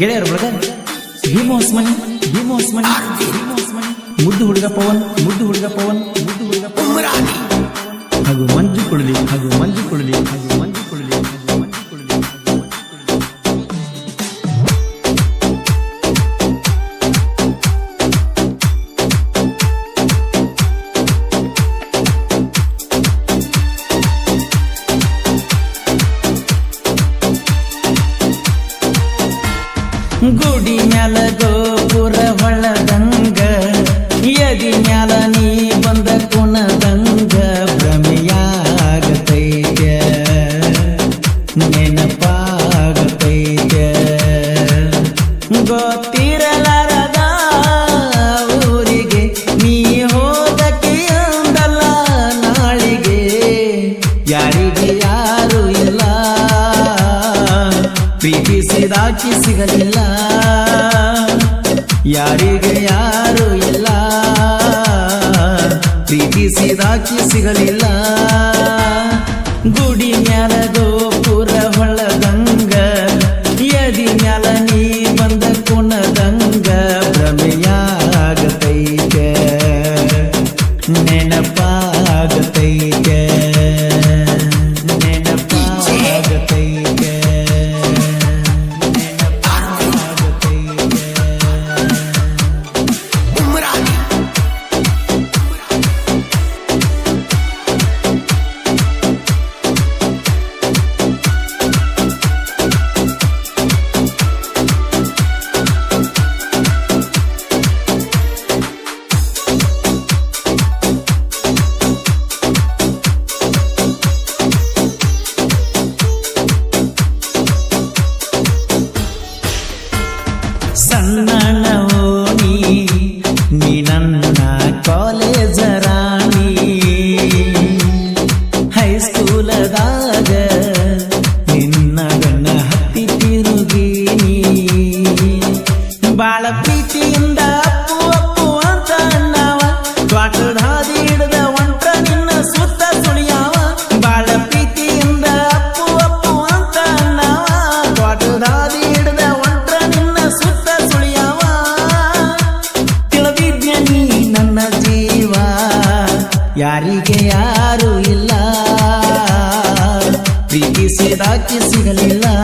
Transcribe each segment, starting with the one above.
ಗೆಳೆಯರ ಬಳಗ ಭೀಮೋ ಮನಿ ಭೀಮೋ ಮನಿ ಮುದ್ದು ಹುಡುಗ ಪವನ್ ಮುದ್ದು ಹುಡುಗ ಪವನ್ ಮುದ್ದು ಹುಡುಗ ಪವನ್ ಹಾಗೂ ಮಂಜು ಕುಳಲಿ ಹಾಗೂ ಮಂಜು ಕುಳಲಿ ಹಾಗೂ ಮಂಜು ಕುಳಲಿ ಪ್ರೀತಿಸಿದಾಕಿ ಸಿಗಲಿಲ್ಲ. ಯಾರಿಗೆ ಯಾರು ಇಲ್ಲ. ಪ್ರೀತಿಸಿದಾಕಿ ಸಿಗಲಿಲ್ಲ. ಬಾಳ ಪ್ರೀತಿಯಿಂದ ಅಪ್ಪು ಅಪ್ಪು ಅಂತ ಅಣ್ಣವ. ತ್ವಾಟದ ಹಾದಿ ಹಿಡ್ದ ಒಂಟ ನಿನ್ನ ಸುತ್ತ ಸುಳಿಯಾವ. ಬಾಳ ಪ್ರೀತಿಯಿಂದ ಅಪ್ಪು ಅಪ್ಪು ಅಂತ ಅಣ್ಣವ. ತ್ವಾಟದ ಹಾದಿ ಹಿಡ್ದ ಒಂಟ ನಿನ್ನ ಸುತ್ತ ಸುಳಿಯಾವ. ತಿಳಿದಿದ್ಯ ನೀ ನನ್ನ ಜೀವ. ಯಾರಿಗೆ ಯಾರು ಇಲ್ಲ. ಪ್ರೀತಿಸಿದಾಕಿ ಸಿಗಲಿಲ್ಲ.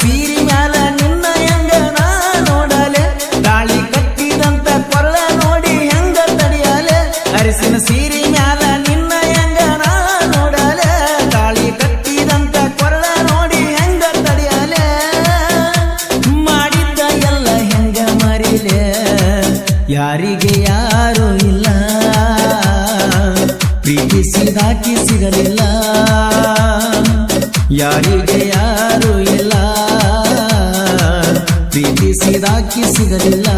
beat ಸಿಗಲಿಲ್ಲ